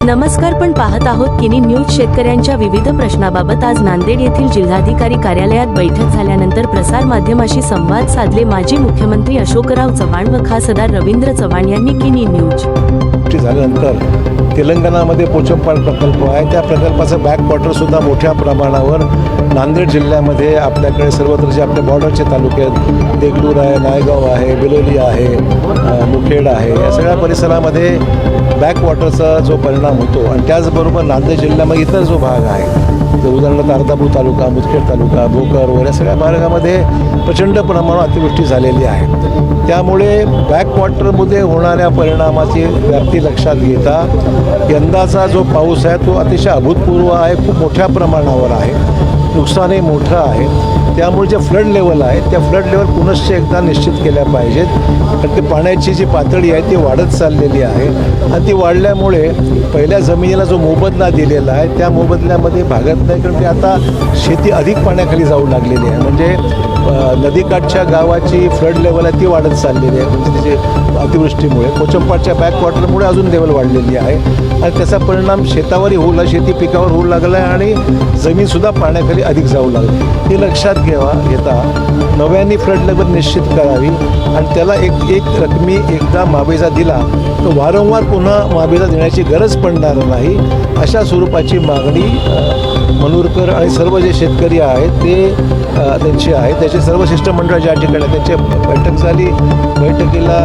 नमस्कार पण पाहत आहोत किनी न्यूज शेतकऱ्यांच्या विविध प्रश्नाबाबत. आज नांदेड येथील जिल्हाधिकारी कार्यालयात बैठक झाल्यानंतर प्रसार माध्यमाशी संवाद साधले माजी मुख्यमंत्री अशोकराव चव्हाण व खासदार रवींद्र चव्हाण यांनी किनी न्यूज. गोष्टी झाल्यानंतर तेलंगणामध्ये पोचमपाड प्रकल्प आहे. त्या प्रकल्पाचं बॅकवॉटरसुद्धा मोठ्या प्रमाणावर नांदेड जिल्ह्यामध्ये आपल्याकडे सर्वत्र जे आपल्या बॉर्डरचे तालुके आहेत देगलूर आहे नायगाव आहे बिलोली आहे मुखेड आहे या सगळ्या परिसरामध्ये बॅकवॉटरचा जो परिणाम होतो आणि त्याचबरोबर नांदेड जिल्ह्यामध्ये इतर जो भाग आहे जर उदाहरणार्थ अर्धापूर तालुका मुदखेड तालुका भोकर वगैरे सगळ्या भागामध्ये प्रचंड प्रमाणावर अतिवृष्टी झालेली आहे. त्यामुळे बॅकवॉटरमध्ये होणाऱ्या परिणामाची व्याप्ती लक्षात घेता यंदाचा जो पाऊस आहे तो अतिशय अभूतपूर्व आहे खूप मोठ्या प्रमाणावर आहे. नुकसानही मोठं आहे. त्यामुळे जे फ्लड लेवल आहे त्या फ्लड लेवल पुनश्च एकदा निश्चित केल्या पाहिजेत. कारण ते पाण्याची जी पातळी आहे ती वाढत चाललेली आहे. आणि ती वाढल्यामुळे पहिल्या जमिनीला जो मोबदला दिलेला आहे त्या मोबदल्यामध्ये भागत नाही कारण ते आता शेती अधिक पाण्याखाली जाऊ लागलेली आहे. म्हणजे नदीकाठच्या गावाची फ्लड लेवल आहे ती वाढत चाललेली आहे. म्हणजे तिचे अतिवृष्टीमुळे. कोचंपाडच्या बॅकवॉटरमुळे अजून लेवल वाढलेली आहे. आणि त्याचा परिणाम शेतावरही होऊ लागला शेती पिकावर होऊ लागला आहे आणि जमीनसुद्धा पाण्याखाली अधिक जाऊ लागली. हे लक्षात घ्यावा घेता. नव्याने फ्लड लेवल निश्चित करावी आणि त्याला एक एक रकमी एकदा माबेजा दिला तर वारंवार पुन्हा माबेजा देण्याची गरज पडणार नाही अशा स्वरूपाची मागणी अ, मनूरकर आणि सर्व जे शेतकरी आहेत ते त्यांची आहे. त्याचे सर्व शिष्टमंडळ ज्या ठिकाणी त्यांची बैठक झाली. बैठकीला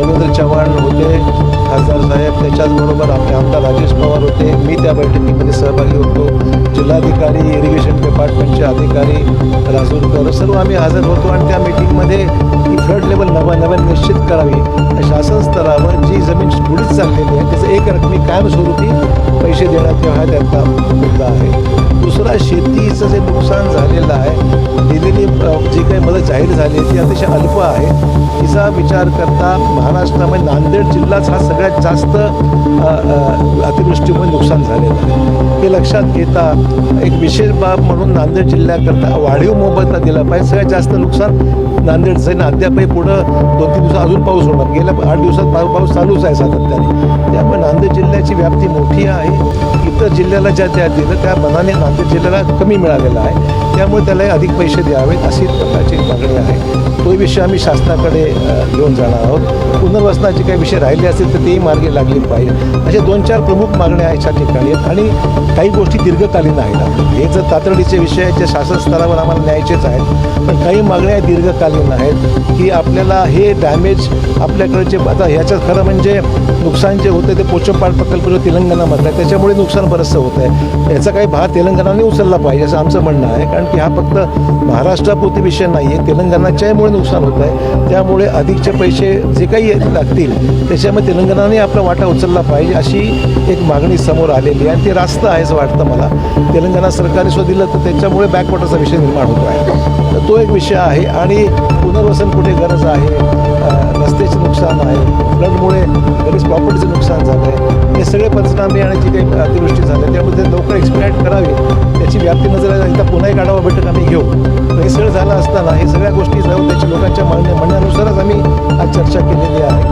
रवींद्र चव्हाण होते खासदार साहेब त्याच्याचबरोबर आपले आमदार राजेश पवार होते. मी त्या बैठकीमध्ये सहभागी होतो. जिल्हाधिकारी इरिगेशन डिपार्टमेंटचे अधिकारी राजूरकर सर्व आम्ही हजर होतो आणि त्या मीटिंगमध्ये ही फ्लड लेवल नव्या नव्या निश्चित करावी शासन स्तरावर जी जमीन बुडीत चाललेली आहे त्याचं एक रकमी कायमस्वरूपी पैसे देण्यात हा त्यांचा मुद्दा आहे. दुसरा शेतीचं जे नुकसान झालेलं आहे दिलेली जी काही मदत जाहीर झाली ती अतिशय अल्प आहे. तिचा विचार करता महाराष्ट्रामध्ये नांदेड जिल्हाच हा सगळ्यात जास्त अतिवृष्टीमुळे नुकसान झालेलं आहे. हे लक्षात घेता एक विशेष बाब म्हणून नांदेड जिल्ह्याकरता वाढीव मोबदला दिला पाहिजे. सगळ्यात जास्त नुकसान नांदेडचं आहे आणि अद्यापही पुढं दोन तीन दिवसात अजून पाऊस होणार. गेल्या आठ दिवसात पाऊ- पाऊस चालूच आहे सातत्याने. त्यामुळे नांदेड जिल्ह्याची व्याप्ती मोठी आहे. इतर जिल्ह्याला ज्या त्या दिलं त्या मनाने नांदेड जिल्ह्याला कमी मिळालेला आहे. त्यामुळे त्याला अधिक पैसे द्यावेत अशी प्रकारची मागणी आहे. तो विषय आम्ही शासनाकडे घेऊन जाणार आहोत. पुनर्वसनाचे काही विषय राहिले असतील तर तेही मार्गी लागले पाहिजे. असे दोन चार प्रमुख मागण्या आहेत या ठिकाणी आणि काही गोष्टी दीर्घकालीन आहेत. हे जर तातडीचे विषय आहेत जे शासन स्तरावर आम्हाला न्यायचेच आहेत पण काही मागण्या दीर्घकालीन आहेत की आपल्याला हे डॅमेज आपल्याकडे जे आता ह्याच्यात खरं म्हणजे नुकसान जे होतं ते पोचमपाड प्रकल्प जो तेलंगणामधला आहे त्याच्यामुळे नुकसान बरंचसं होतं आहे याचा काही भार तेलंगणाने उचलला पाहिजे असं आमचं म्हणणं आहे. कारण की हा फक्त महाराष्ट्रापुरती विषय नाही आहे तेलंगणाच्यामुळे नुकसान होत आहे त्यामुळे अधिकचे पैसे जे काही लागतील. त्याच्यामध्ये तेलंगणाने आपला वाटा उचलला पाहिजे अशी एक मागणी समोर आलेली आहे. आणि ते रास्त आहे असं वाटतं मला. तेलंगणा सरकारने सुद्धा दिलं तर त्याच्यामुळे बॅकवॉटरचा विषय निर्माण होतो आहे. तर तो एक विषय आहे. आणि पुनर्वसन कुठे गरज आहे? रस्त्याचे नुकसान आहे. फ्लडमुळे बरीच प्रॉपर्टीचं नुकसान झालं आहे हे सगळे पंचनामे आणि जी काही अतिवृष्टी झाल्या त्यामध्ये ते लवकर एक्सप्लेट करावी. त्याची व्याप्ती नजर एकदा पुन्हा एक आढावा बैठक आम्ही घेऊ. हे सगळं झालं असताना हे सगळ्या गोष्टी जाऊन त्याच्या लोकांच्या म्हणण्या म्हणण्यानुसारच आम्ही आज चर्चा केलेली आहे.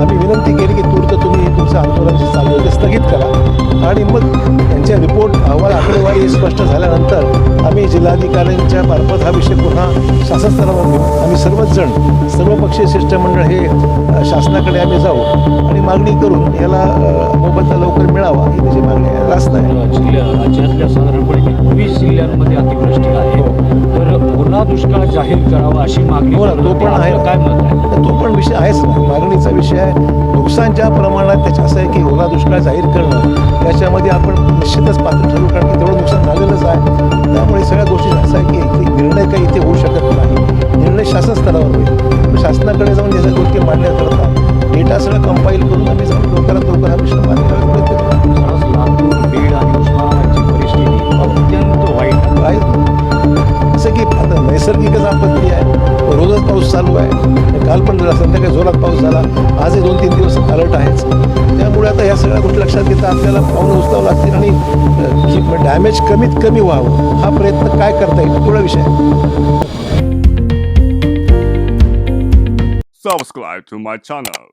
आम्ही विनंती केली की तूर्त तुम्ही हे तुमचं आंदोलन जे चालू आहे ते स्थगित करा. आणि मग त्यांच्या रिपोर्ट अहवाल आकडेवारी स्पष्ट झाल्यानंतर आम्ही जिल्हाधिकाऱ्यांच्या मार्फत हा विषय पुन्हा शासन स्तरावर घेऊ आम्ही सर्वच जण सर्वपक्षीय शिष्टमंडळ हे शासनाकडे आम्ही जाऊ आणि मागणी करून याला मोबदला लवकर मिळावा ही त्याची मागणी आहे. आहे जिल्ह्या राज्यातल्या साधारणपणे एकवीस जिल्ह्यांमध्ये अतिवृष्टी आहे. तर ओला दुष्काळ जाहीर करावा अशी मागणी हो तो पण आहे. काय मत आहे? तो पण विषय आहेच ना. मागणीचा विषय आहे. नुकसान ज्या प्रमाणात त्याच्या असं आहे की ओला दुष्काळ जाहीर करणं त्याच्यामध्ये आपण निश्चितच पात्र ठरू कारण की तेवढं नुकसान झालेलंच आहे. त्यामुळे सगळ्या गोष्टी असं आहे की निर्णय काही इथे होऊ शकत नाही. निर्णय शासन स्तरावर होईल. शासनाकडे जाऊन या सगळ्या गोष्टी मांडण्याकरता डेटा सगळं कंपाईल करून आम्ही चालू आहे. काल पण जरा संध्याकाळी जोरात पाऊस झाला. आजही दोन तीन दिवस अलर्ट आहेच. त्यामुळे आता या सगळ्या गोष्टी लक्षात घेता आपल्याला पाऊल उचलावं लागतील आणि डॅमेज कमीत कमी व्हावं. हा प्रयत्न काय करता येईल? थोडा विषय आहे. Subscribe to my channel.